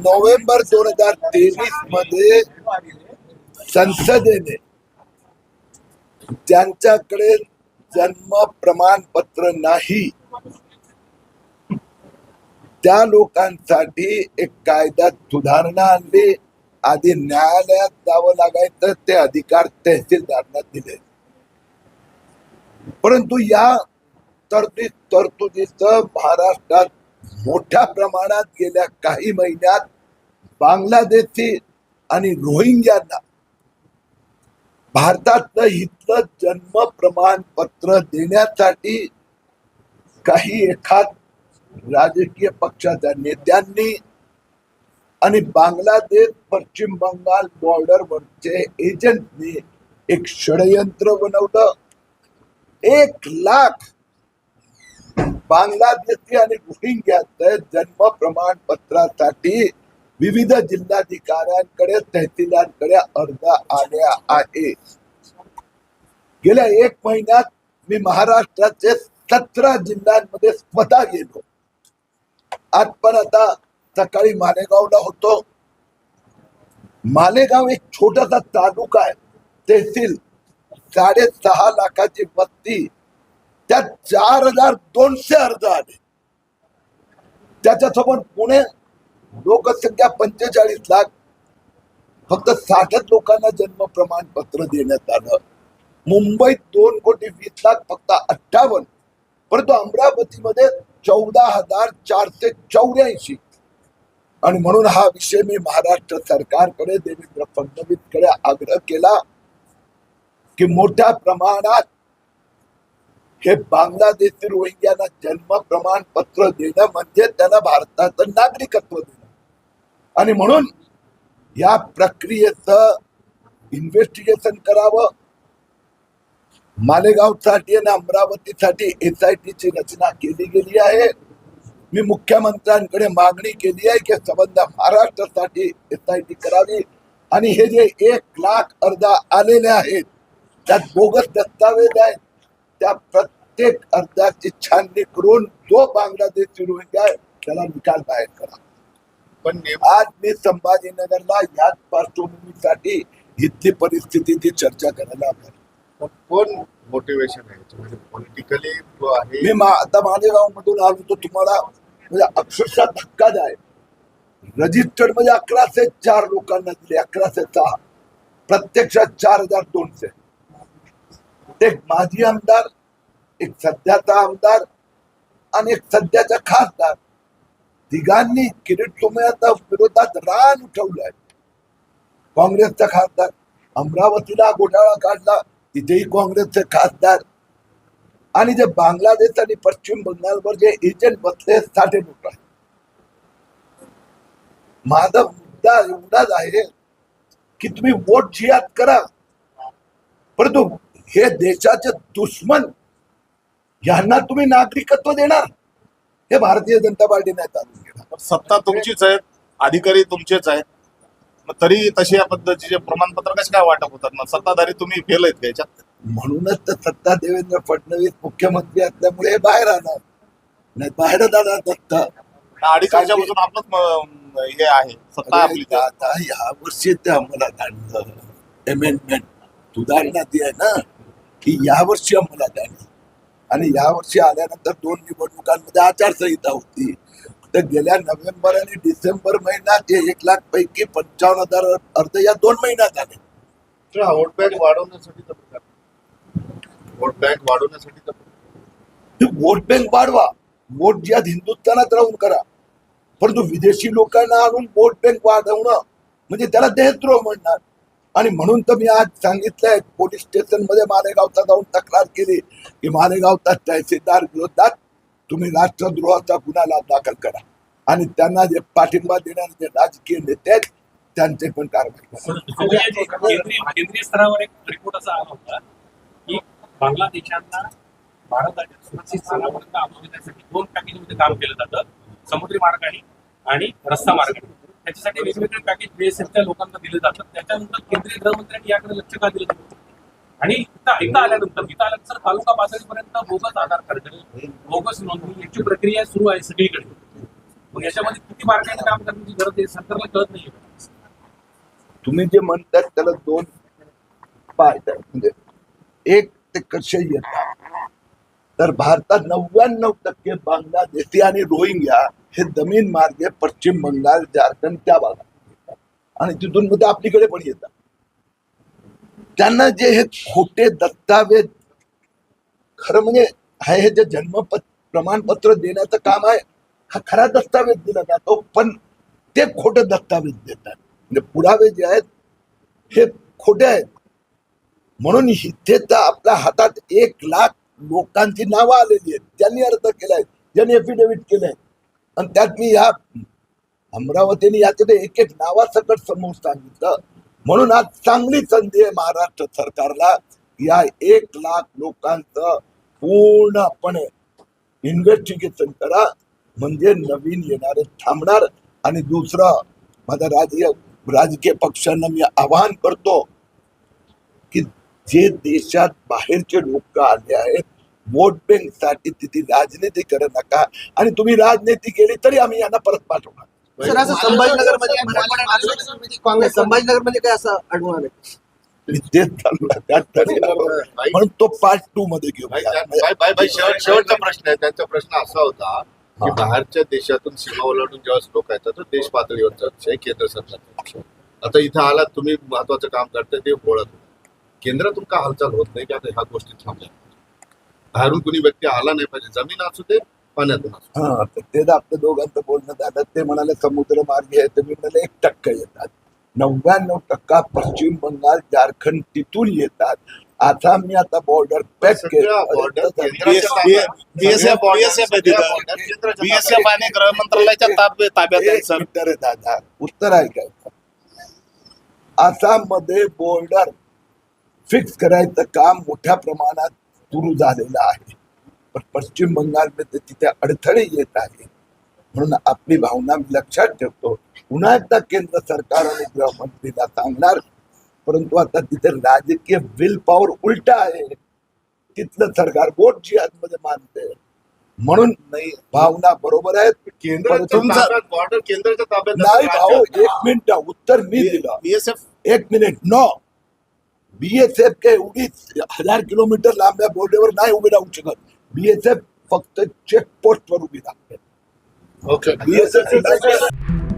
November दोन हजार तेवीसमध्ये संसदेने त्यांच्याकडे जन्म प्रमाणपत्र नाही. त्या लोकांसाठी एक कायद्यात सुधारणा आणली. आधी न्यायालयात जावं लागायचं ते अधिकार तहसीलदारांना दिले. परंतु या तरतुदी तरतुदीच महाराष्ट्रात मोठ्या प्रमाणात गेल्या काही महिन्यात बांगलादेशी आणि रोहिंग्यांना भारतातलं हितलं जन्म प्रमाणपत्र देण्यासाठी काही एखाद राजकीय पक्षाच्या नेत्यांनी आणि बांगलादेश पश्चिम बंगाल बॉर्डरवरचे एजंटने एक षडयंत्र बनवलं. एक लाख बांगलादेशी आणि रोहिंग्याचं जन्म प्रमाणपत्रासाठी विविध जिल्हाधिकाऱ्यांकडे तहसीलदारांकडे अर्ज आल्या आहे गेल्या एक महिन्यात मी महाराष्ट्राचे सतरा जिल्ह्यांमध्ये स्वतः गेलो. आज पण आता सकाळी मालेगावला होतो. मालेगाव एक छोटासा तालुका आहे. तहसील साडेसहा लाखाची वस्ती त्यात चार हजार दोनशे अर्ज आले. त्याच्यासोबत पुणे लोकसंख्या पंचेचाळीस लाख फक्त साठच लोकांना जन्म प्रमाणपत्र देण्यात आलं. मुंबईत दोन कोटी वीस लाख फक्त अठ्ठावन्न. परंतु अमरावतीमध्ये चौदा हजार चारशे चौऱ्याऐंशी. आणि म्हणून हा विषय मी महाराष्ट्र सरकारकडे देवेंद्र फडणवीसकडे आग्रह केला की मोठ्या प्रमाणात हे बांगलादेशी रोहिंग्यांना जन्म प्रमाणपत्र देणं म्हणजे त्यांना भारताचं नागरिकत्व देणं. आणि म्हणून या प्रक्रियेचं इन्व्हेस्टिगेशन करावं. मालेगावसाठी आणि अमरावतीसाठी एस आय ची रचना केली गेली आहे. मी मुख्यमंत्र्यांकडे मागणी केली आहे की संबंध महाराष्ट्रासाठी एस आय टी करावी. आणि हे जे एक लाख अर्ज आलेले आहेत त्यात बोगस दस्तावेज आहेत. त्या प्रत्येक अर्जाची छाननी करून जो बांगलादेशी रोहिंग्या आहे त्याला निकाल बाहेर करा पण आज मी संभाजीनगरला याच पार्श्वभूमीसाठी इथली परिस्थितीची चर्चा करायला आलो. पण कोण मोटिवेशन आहे याचं? म्हणजे पॉलिटिकली आहे मी आता मालेगाव मधून आलो तो तुम्हाला म्हणजे अक्षरशः धक्काच आहे रजिस्टर्डमध्ये अकराशे चार लोकांना दिले अकराशे सहा प्रत्यक्षात चार हजार दोनशे एक माजी आमदार एक सध्याचा आमदार आणि एक सध्याचा खासदार. तिघांनी किरीट सोमयाच्या विरोधात रान उठवलंय. काँग्रेसचा खासदार अमरावतीला घोटाळा काढला तिथेही काँग्रेसचे खासदार. आणि जे बांगलादेश आणि पश्चिम बंगालवर जे एजंट बसले साठे लोक आहेत. माझा मुद्दा एवढाच आहे की तुम्ही वोट जियात करा. परंतु हे देशाचे दुश्मन यांना तुम्ही नागरिकत्व देणार? हे भारतीय जनता पार्टीने चालून सत्ता तुमचीच आहे अधिकारी तुमचेच आहेत. मग तरी तशी या पद्धतीचे प्रमाणपत्र कसे काय वाटप होतात? मग सत्ताधारी तुम्ही फेल आहेत याच्यात? म्हणूनच तर सत्ता देवेंद्र फडणवीस मुख्यमंत्री असल्यामुळे हे बाहेर आणार नाही बाहेर जाणार सत्ता अडीच वर्षापासून आपलंच हे आहे सत्ता आपली आता या वर्षी ते आणलं. अमेंडमेंट सुधारणा ती आहे ना. की या वर्षी अंमलात आणली आणि या वर्षी आल्यानंतर दोन निवडणुकांमध्ये आचारसंहिता होती. तर गेल्या नोव्हेंबर आणि डिसेंबर महिन्यात हे एक लाख पैकी पंचावन्न हजार अर्ज या दोन महिन्यात आले. तर हा वोट बँक वाढवण्यासाठी. वोट बँक वाढवण्यासाठी वोट बँक वाढवा. वोट ज्या हिंदुस्थानात राहून करा. परंतु विदेशी लोकांना आणून वोट बँक वाढवणं म्हणजे त्याला देशद्रोह म्हणणार. आणि म्हणून तर मी आज सांगितलंय पोलीस स्टेशनमध्ये मालेगावचा जाऊन तक्रार केली की मालेगावचा तहसीलदार विरोधात तुम्ही राष्ट्रद्रोहाचा गुन्हा दाखल करा. आणि त्यांना जे पाठिंबा देणारे जे राजकीय नेते आहेत त्यांचे पण कारवाई केंद्रीय स्तरावर एक रिपोर्ट असा आला होता की बांगलादेशांना भारताच्या सुरक्षित स्थानापर्यंत आणण्यासाठी दोन पॅकेजमध्ये काम केलं जातं समुद्री मार्गाने आणि रस्ता मार्गाने. त्याच्यासाठी वेगवेगळे पॅकेज बीएसएफच्या लोकांना दिले जातात. त्याच्यानंतर केंद्रीय गृहमंत्र्यांनी याकडे लक्ष का दिलं नाही? आणि इथं इथं आल्यानंतर इथं आल्यानंतर तालुका पातळीपर्यंत बोगस आधार कार्ड बोगस नोंदणी याची प्रक्रिया सुरू आहे सगळीकडे. मग याच्यामध्ये किती बारकाईनं काम करण्याची गरज आहे सरकारला कळत नाही तुम्ही जे म्हणतात त्याला दोन पाय म्हणजे एक ते कसे येतात. तर भारतात नव्याण्णव टक्के बांगलादेशी आणि रोहिंग्या हे जमीन मार्गे पश्चिम बंगाल झारखंड त्या भागात आणि तिथून मध्ये आपलीकडे पण येतात. त्यांना जे हे खोटे दस्तावेज खरं म्हणजे हे हे जे जन्म प्रमाणपत्र देण्याचं काम आहे हा खरा दस्तावेज दिला जातो पण ते खोटे दस्तावेज देतात. म्हणजे पुरावे जे आहेत हे खोटे आहेत. म्हणून इथे तर आपल्या हातात एक लाख लोकांची नावं आलेली आहेत. त्यांनी अर्ज केलाय ज्यांनी एफिडेव्हिट केलंय आणि त्यात मी या अमरावतीने याच्यात एक एक नावासकट समोर सांगितलं. म्हणून आज चांगली संधी आहे महाराष्ट्र सरकारला. या एक लाख लोकांचं पूर्णपणे इन्व्हेस्टिगेशन करा. म्हणजे नवीन येणारे थांबणार. आणि दुसरं माझा राजकीय राजकीय पक्षांना मी आवाहन करतो की जे देशात बाहेरचे लोक आले आहेत वोट बँकसाठी तिथे राजनीती करू नका. आणि तुम्ही राजनीती केली तरी आम्ही यांना परत पाठवणार. सर असं संभाजीनगरमध्ये मराठवाडा आंदोलनामध्ये काँग्रेस संभाजीनगरमध्ये काय असं आढळून आलं म्हणून तो पार्ट टू मध्ये घेऊ शेवटचा प्रश्न आहे. त्यांचा प्रश्न असा होता की. बाहेरच्या देशातून सीमा ओलांडून जेव्हा लोक येतात तर देश पातळीवरचा विषय केंद्र सरकारचा विषय आता इथं आलात तुम्ही महत्वाचं काम करताय ते बोलत केंद्रातून का हालचाल होत नाही? की आता ह्या गोष्टी थांबल्या. बाहेरून कुणी व्यक्ती आला नाही पाहिजे. जमीन असू दे पाण्यातून असू हा तर ते जर आपल्या दोघांचं बोलणं झालं. ते म्हणाले समुद्र मार्गे आहे तर मी म्हणाले एक टक्का येतात. नव्याण्णव टक्का पश्चिम बंगाल झारखंड तिथून येतात. आसामने आता border pack BSF border- BSF आहे आणि गृह मंत्रालयाच्या ताब्यात सर. दादा उत्तर ऐकायचं. आसाममध्ये बॉर्डर फिक्स करायचं काम मोठ्या प्रमाणात सुरू झालेलं आहे. पण पश्चिम बंगालमध्ये तिथे अडथळे येत आहे म्हणून आपली भावना मी लक्षात ठेवतो. पुन्हा एकदा केंद्र सरकार आणि गृहमंत्रीला सांगणार परंतु आता तिथे राजकीय विल पॉवर उलटा आहे. तिथलं सरकार वोटमध्ये मानते म्हणून नाही भावना बरोबर आहेत. बॉर्डर केंद्राच्या ताब्यात नाही भाऊ एक मिनिट उत्तर मी दिलं. एक मिनिट नो बीएसएफ के एवढी हजार किलोमीटर लांब्या बॉर्डरवर नाही उभी राहू शकत. बीएसएफ फक्त चेक पोस्ट वर उभी राहते. Okay BSF